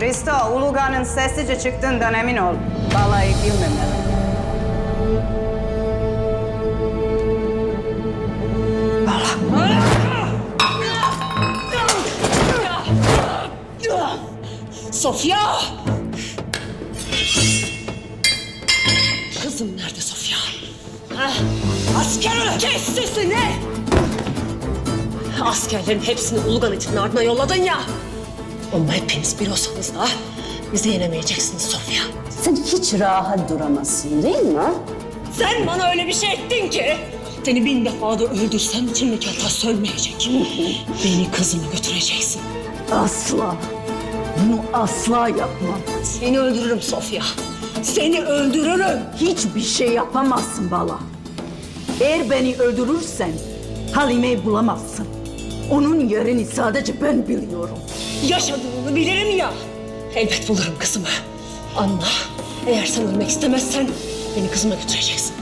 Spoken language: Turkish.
Risto, Ulugan'ın sessizce çıktığından emin ol. Balayı bilmemeli. Sofya! Kızım nerede Sofya? Ha? Asker kes sesini! Askerlerin hepsini Ulugan itinin ardına yolladın ya. Ama hepiniz bir olsanız da bizi yenemeyeceksiniz Sofya. Sen hiç rahat duramazsın değil mi? Sen bana öyle bir şey ettin ki. Seni bin defa da öldürsem içimdeki hata sönmeyecek. Beni kızımı götüreceksin. Asla. Bunu asla yapmam. Seni öldürürüm Sofya. Seni öldürürüm. Hiçbir şey yapamazsın Bala. Eğer beni öldürürsen Halime'yi bulamazsın. Onun yerini sadece ben biliyorum. Yaşadığını bilirim ya. Elbet bulurum kızımı. Anla, eğer sen ölmek istemezsen beni kızıma götüreceksin.